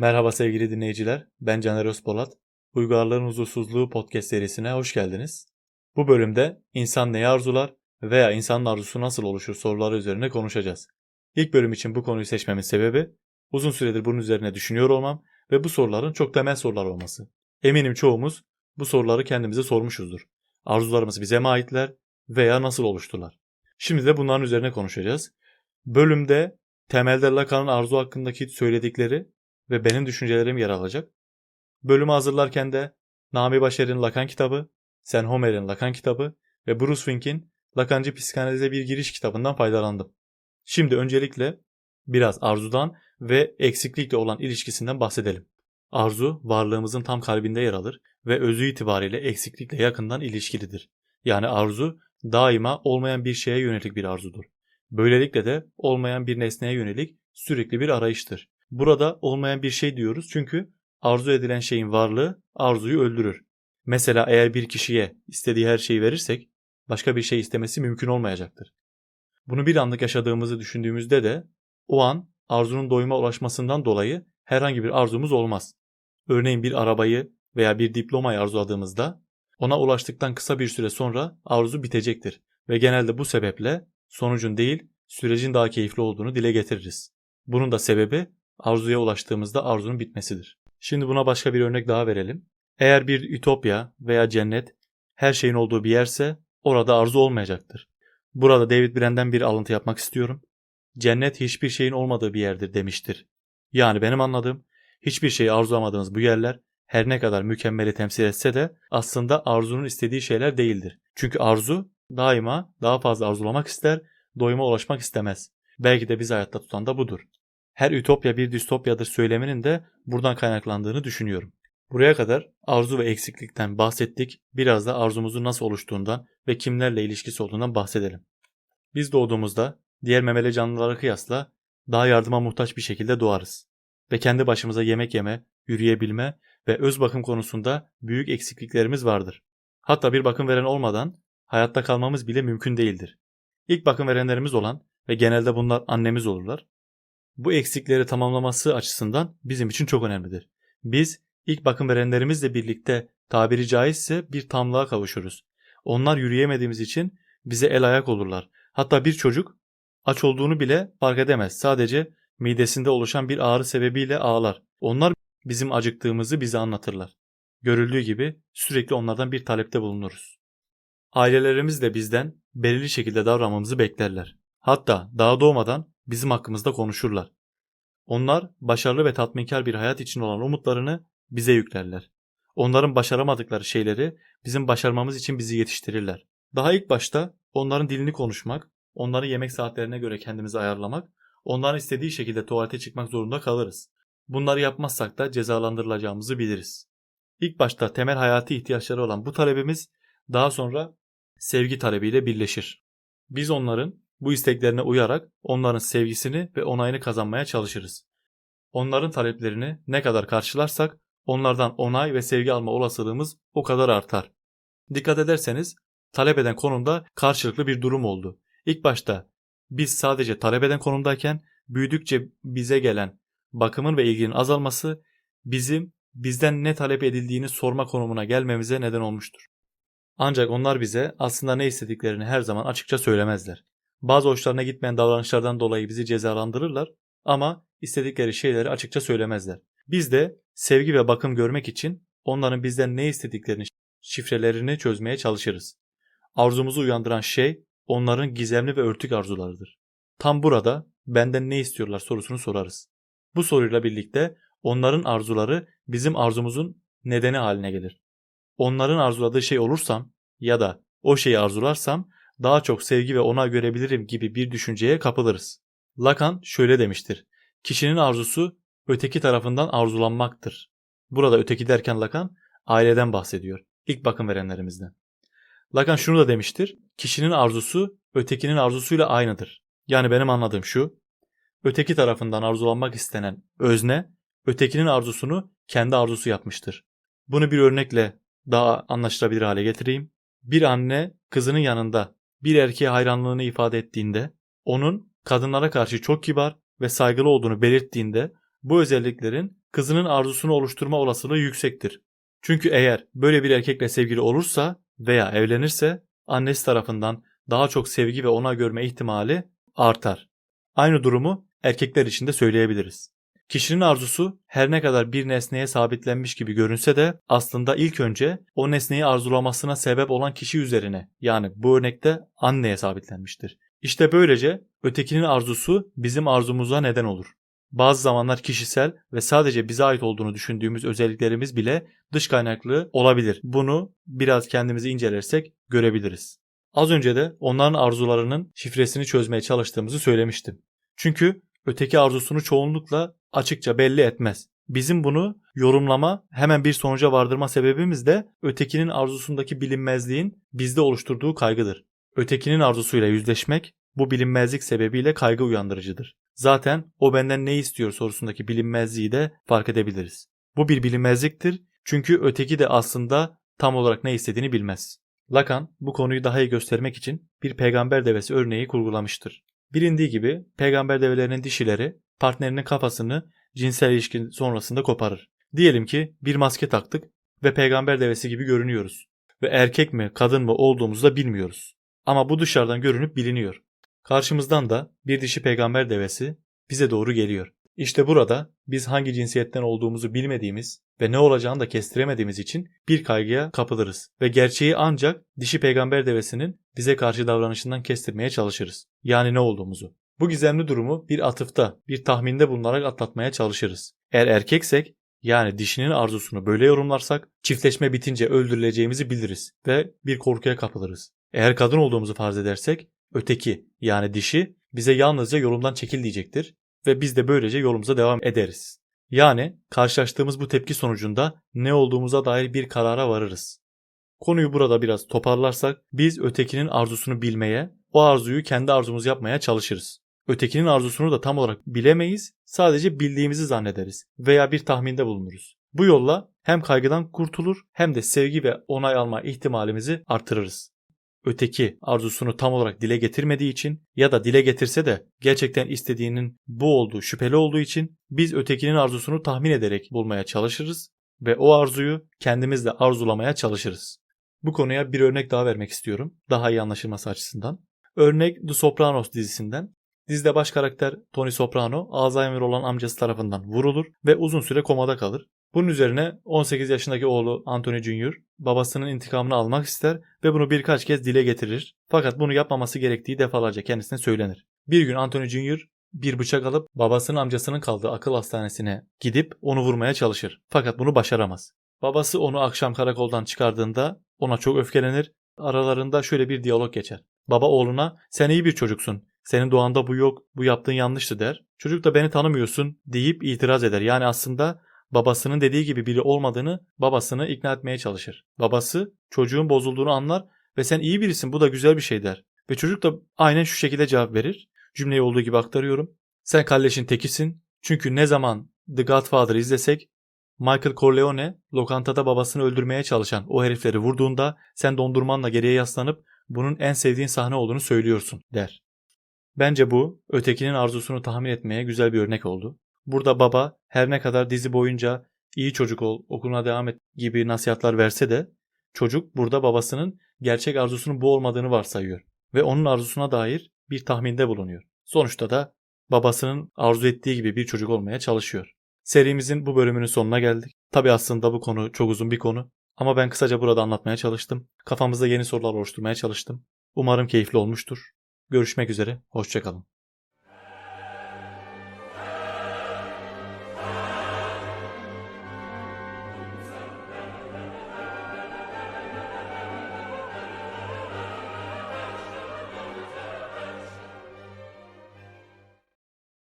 Merhaba sevgili dinleyiciler, ben Caner Özpolat. Uygarlığın Huzursuzluğu podcast serisine hoş geldiniz. Bu bölümde insan neyi arzular veya insanın arzusu nasıl oluşur soruları üzerine konuşacağız. İlk bölüm için bu konuyu seçmemin sebebi uzun süredir bunun üzerine düşünüyor olmam ve bu soruların çok temel sorular olması. Eminim çoğumuz bu soruları kendimize sormuşuzdur. Arzularımız bize mi aitler veya nasıl oluştular? Şimdi de bunların üzerine konuşacağız. Bölümde temelde Lacan'ın arzu hakkındaki söyledikleri ve benim düşüncelerim yer alacak. Bölümü hazırlarken de Nami Başer'in Lacan kitabı, Sen Homer'in Lacan kitabı ve Bruce Fink'in Lacancı Psikanalize Bir Giriş kitabından faydalandım. Şimdi öncelikle biraz arzudan ve eksiklikle olan ilişkisinden bahsedelim. Arzu varlığımızın tam kalbinde yer alır ve özü itibariyle eksiklikle yakından ilişkilidir. Yani arzu daima olmayan bir şeye yönelik bir arzudur. Böylelikle de olmayan bir nesneye yönelik sürekli bir arayıştır. Burada olmayan bir şey diyoruz çünkü arzu edilen şeyin varlığı arzuyu öldürür. Mesela eğer bir kişiye istediği her şeyi verirsek başka bir şey istemesi mümkün olmayacaktır. Bunu bir anlık yaşadığımızı düşündüğümüzde de o an arzunun doyuma ulaşmasından dolayı herhangi bir arzumuz olmaz. Örneğin bir arabayı veya bir diplomayı arzuladığımızda ona ulaştıktan kısa bir süre sonra arzu bitecektir ve genelde bu sebeple sonucun değil sürecin daha keyifli olduğunu dile getiririz. Bunun da sebebi arzuya ulaştığımızda arzunun bitmesidir. Şimdi buna başka bir örnek daha verelim. Eğer bir ütopya veya cennet her şeyin olduğu bir yerse orada arzu olmayacaktır. Burada David Brand'den bir alıntı yapmak istiyorum. Cennet hiçbir şeyin olmadığı bir yerdir demiştir. Yani benim anladığım hiçbir şeyi arzulamadığınız bu yerler her ne kadar mükemmeli temsil etse de aslında arzunun istediği şeyler değildir. Çünkü arzu daima daha fazla arzulamak ister, doyuma ulaşmak istemez. Belki de bizi hayatta tutan da budur. Her ütopya bir distopyadır söyleminin de buradan kaynaklandığını düşünüyorum. Buraya kadar arzu ve eksiklikten bahsettik. Biraz da arzumuzun nasıl oluştuğundan ve kimlerle ilişkisi olduğundan bahsedelim. Biz doğduğumuzda diğer memeli canlılara kıyasla daha yardıma muhtaç bir şekilde doğarız. Ve kendi başımıza yemek yeme, yürüyebilme ve öz bakım konusunda büyük eksikliklerimiz vardır. Hatta bir bakım veren olmadan hayatta kalmamız bile mümkün değildir. İlk bakım verenlerimiz olan ve genelde bunlar annemiz olurlar. Bu eksikleri tamamlaması açısından bizim için çok önemlidir. Biz ilk bakım verenlerimizle birlikte tabiri caizse bir tamlığa kavuşuruz. Onlar yürüyemediğimiz için bize el ayak olurlar. Hatta bir çocuk aç olduğunu bile fark edemez. Sadece midesinde oluşan bir ağrı sebebiyle ağlar. Onlar bizim acıktığımızı bize anlatırlar. Görüldüğü gibi sürekli onlardan bir talepte bulunuruz. Ailelerimiz de bizden belirli şekilde davranmamızı beklerler. Hatta daha doğmadan bizim hakkımızda konuşurlar. Onlar başarılı ve tatminkar bir hayat için olan umutlarını bize yüklerler. Onların başaramadıkları şeyleri bizim başarmamız için bizi yetiştirirler. Daha ilk başta onların dilini konuşmak, onları yemek saatlerine göre kendimizi ayarlamak, onların istediği şekilde tuvalete çıkmak zorunda kalırız. Bunları yapmazsak da cezalandırılacağımızı biliriz. İlk başta temel hayati ihtiyaçları olan bu talebimiz daha sonra sevgi talebiyle birleşir. Biz onların bu isteklerine uyarak onların sevgisini ve onayını kazanmaya çalışırız. Onların taleplerini ne kadar karşılarsak onlardan onay ve sevgi alma olasılığımız o kadar artar. Dikkat ederseniz talep eden konumda karşılıklı bir durum oldu. İlk başta biz sadece talep eden konumdayken büyüdükçe bize gelen bakımın ve ilginin azalması bizim bizden ne talep edildiğini sorma konumuna gelmemize neden olmuştur. Ancak onlar bize aslında ne istediklerini her zaman açıkça söylemezler. Bazı hoşlarına gitmeyen davranışlardan dolayı bizi cezalandırırlar ama istedikleri şeyleri açıkça söylemezler. Biz de sevgi ve bakım görmek için onların bizden ne istediklerini, şifrelerini çözmeye çalışırız. Arzumuzu uyandıran şey onların gizemli ve örtük arzularıdır. Tam burada benden ne istiyorlar sorusunu sorarız. Bu soruyla birlikte onların arzuları bizim arzumuzun nedeni haline gelir. Onların arzuladığı şey olursam ya da o şeyi arzularsam daha çok sevgi ve ona görebilirim gibi bir düşünceye kapılırız. Lacan şöyle demiştir. Kişinin arzusu öteki tarafından arzulanmaktır. Burada öteki derken Lacan aileden bahsediyor. İlk bakım verenlerimizden. Lacan şunu da demiştir. Kişinin arzusu ötekinin arzusuyla aynıdır. Yani benim anladığım şu. Öteki tarafından arzulanmak istenen özne ötekinin arzusunu kendi arzusu yapmıştır. Bunu bir örnekle daha anlaşılabilir hale getireyim. Bir anne kızının yanında bir erkeğe hayranlığını ifade ettiğinde, onun kadınlara karşı çok kibar ve saygılı olduğunu belirttiğinde bu özelliklerin kızının arzusunu oluşturma olasılığı yüksektir. Çünkü eğer böyle bir erkekle sevgili olursa veya evlenirse annesi tarafından daha çok sevgi ve ona görme ihtimali artar. Aynı durumu erkekler için de söyleyebiliriz. Kişinin arzusu her ne kadar bir nesneye sabitlenmiş gibi görünse de aslında ilk önce o nesneyi arzulamasına sebep olan kişi üzerine yani bu örnekte anneye sabitlenmiştir. İşte böylece ötekinin arzusu bizim arzumuza neden olur. Bazı zamanlar kişisel ve sadece bize ait olduğunu düşündüğümüz özelliklerimiz bile dış kaynaklı olabilir. Bunu biraz kendimizi incelersek görebiliriz. Az önce de onların arzularının şifresini çözmeye çalıştığımızı söylemiştim. Çünkü öteki arzusunu çoğunlukla açıkça belli etmez. Bizim bunu yorumlama, hemen bir sonuca vardırma sebebimiz de ötekinin arzusundaki bilinmezliğin bizde oluşturduğu kaygıdır. Ötekinin arzusuyla yüzleşmek bu bilinmezlik sebebiyle kaygı uyandırıcıdır. Zaten o benden ne istiyor sorusundaki bilinmezliği de fark edebiliriz. Bu bir bilinmezliktir çünkü öteki de aslında tam olarak ne istediğini bilmez. Lacan bu konuyu daha iyi göstermek için bir peygamber devesi örneği kurgulamıştır. Bilindiği gibi peygamber develerinin dişileri partnerinin kafasını cinsel ilişkin sonrasında koparır. Diyelim ki bir maske taktık ve peygamber devesi gibi görünüyoruz. Ve erkek mi kadın mı olduğumuzu da bilmiyoruz. Ama bu dışarıdan görünüp biliniyor. Karşımızdan da bir dişi peygamber devesi bize doğru geliyor. İşte burada biz hangi cinsiyetten olduğumuzu bilmediğimiz ve ne olacağını da kestiremediğimiz için bir kaygıya kapılırız ve gerçeği ancak dişi peygamber devesinin bize karşı davranışından kestirmeye çalışırız. Yani ne olduğumuzu. Bu gizemli durumu bir atıfta, bir tahminde bulunarak atlatmaya çalışırız. Eğer erkeksek yani dişinin arzusunu böyle yorumlarsak çiftleşme bitince öldürüleceğimizi biliriz ve bir korkuya kapılırız. Eğer kadın olduğumuzu farz edersek öteki yani dişi bize yalnızca yolumdan çekil diyecektir ve biz de böylece yolumuza devam ederiz. Yani karşılaştığımız bu tepki sonucunda ne olduğumuza dair bir karara varırız. Konuyu burada biraz toparlarsak biz ötekinin arzusunu bilmeye, o arzuyu kendi arzumuz yapmaya çalışırız. Ötekinin arzusunu da tam olarak bilemeyiz, sadece bildiğimizi zannederiz veya bir tahminde bulunuruz. Bu yolla hem kaygıdan kurtulur hem de sevgi ve onay alma ihtimalimizi artırırız öteki arzusunu tam olarak dile getirmediği için ya da dile getirse de gerçekten istediğinin bu olduğu şüpheli olduğu için biz ötekinin arzusunu tahmin ederek bulmaya çalışırız ve o arzuyu kendimizle arzulamaya çalışırız. Bu konuya bir örnek daha vermek istiyorum. Daha iyi anlaşılması açısından. Örnek The Sopranos dizisinden. Dizide baş karakter Tony Soprano Alzheimer olan amcası tarafından vurulur ve uzun süre komada kalır. Bunun üzerine 18 yaşındaki oğlu Anthony Jr. babasının intikamını almak ister ve bunu birkaç kez dile getirir. Fakat bunu yapmaması gerektiği defalarca kendisine söylenir. Bir gün Anthony Jr. bir bıçak alıp babasının amcasının kaldığı akıl hastanesine gidip onu vurmaya çalışır. Fakat bunu başaramaz. Babası onu akşam karakoldan çıkardığında ona çok öfkelenir. Aralarında şöyle bir diyalog geçer. Baba oğluna sen iyi bir çocuksun. Senin doğanda bu yok, bu yaptığın yanlıştı der. Çocuk da beni tanımıyorsun deyip itiraz eder. Yani aslında babasının dediği gibi biri olmadığını babasını ikna etmeye çalışır. Babası çocuğun bozulduğunu anlar ve sen iyi birisin bu da güzel bir şey der. Ve çocuk da aynen şu şekilde cevap verir. Cümleyi olduğu gibi aktarıyorum. Sen kalleşin tekisin. Çünkü ne zaman The Godfather izlesek Michael Corleone lokantada babasını öldürmeye çalışan o herifleri vurduğunda sen dondurmanla geriye yaslanıp bunun en sevdiğin sahne olduğunu söylüyorsun der. Bence bu ötekinin arzusunu tahmin etmeye güzel bir örnek oldu. Burada baba her ne kadar dizi boyunca iyi çocuk ol, okuluna devam et gibi nasihatler verse de çocuk burada babasının gerçek arzusunun bu olmadığını varsayıyor ve onun arzusuna dair bir tahminde bulunuyor. Sonuçta da babasının arzu ettiği gibi bir çocuk olmaya çalışıyor. Serimizin bu bölümünün sonuna geldik. Tabi aslında bu konu çok uzun bir konu ama ben kısaca burada anlatmaya çalıştım. Kafamızda yeni sorular oluşturmaya çalıştım. Umarım keyifli olmuştur. Görüşmek üzere, hoşçakalın.